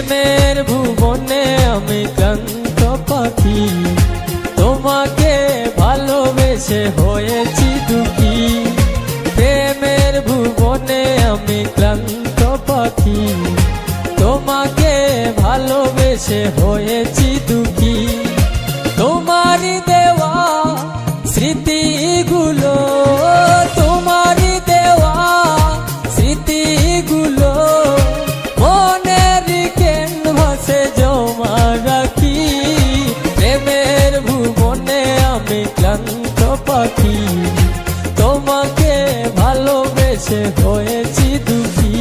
প্রেমের ভুবনে আমি ক্লান্ত পাখি। তোমাকে ভালোবেসে হয়েছি দুঃখী। প্রেমের ভুবনে আমি ক্লান্ত পাখি। তোমাকে ভালোবেসে হয়েছি দুঃখী। ভালোবেসে হয়েছি দুঃখী।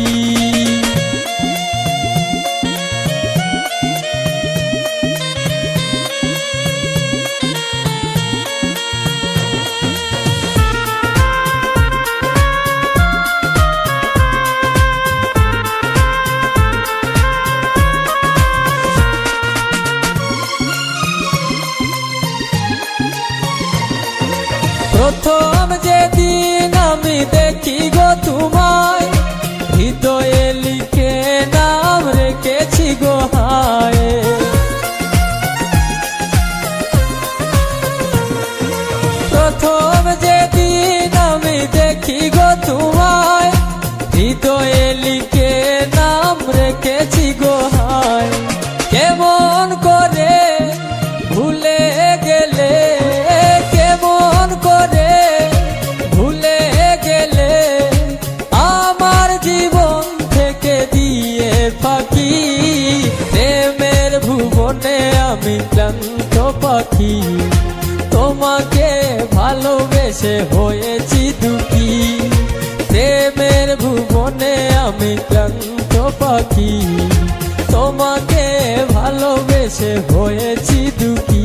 প্রথম হৃদয়ে লিখে নাম রেখেছি গো হায়। কেমন করে ভুলে গেলে, কেমন করে ভুলে গেলে আমার জীবন থেকে দিয়ে পাখি প্রেমের ভুবনে আমি ক্লান্ত পাখি। তোমাকে ভালোবেসে হয়েছি হয়েছি দুঃখী।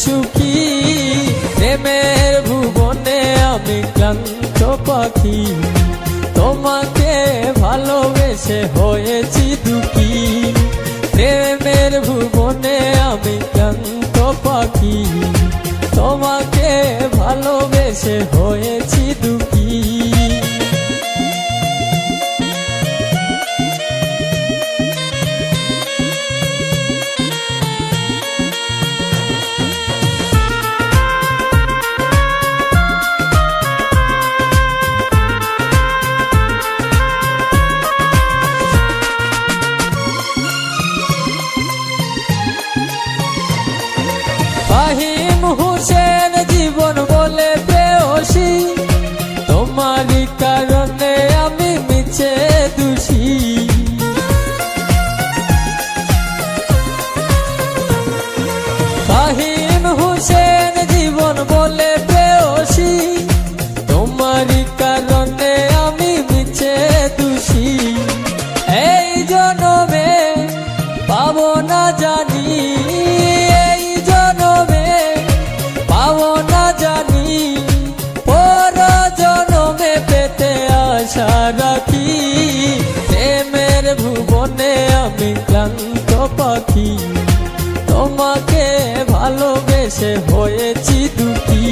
সুখী। প্রেমের ভুবনে আমি ক্লান্ত পাখি। তোমাকে ভালোবেসে হয়েছি দুঃখী। প্রেমের ভুবনে আমি ক্লান্ত পাখি। তোমাকে ভালোবেসে হয়েছি দুঃখী। আমি আমি ক্লান্ত পাখি, তোমাকে ভালোবেসে হয়েছি দুটি।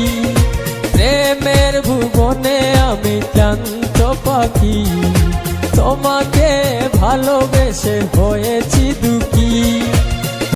প্রেমের ভুবনে আমি ক্লান্ত পাখি, তোমাকে ভালোবেসে হয়েছি দুঃখী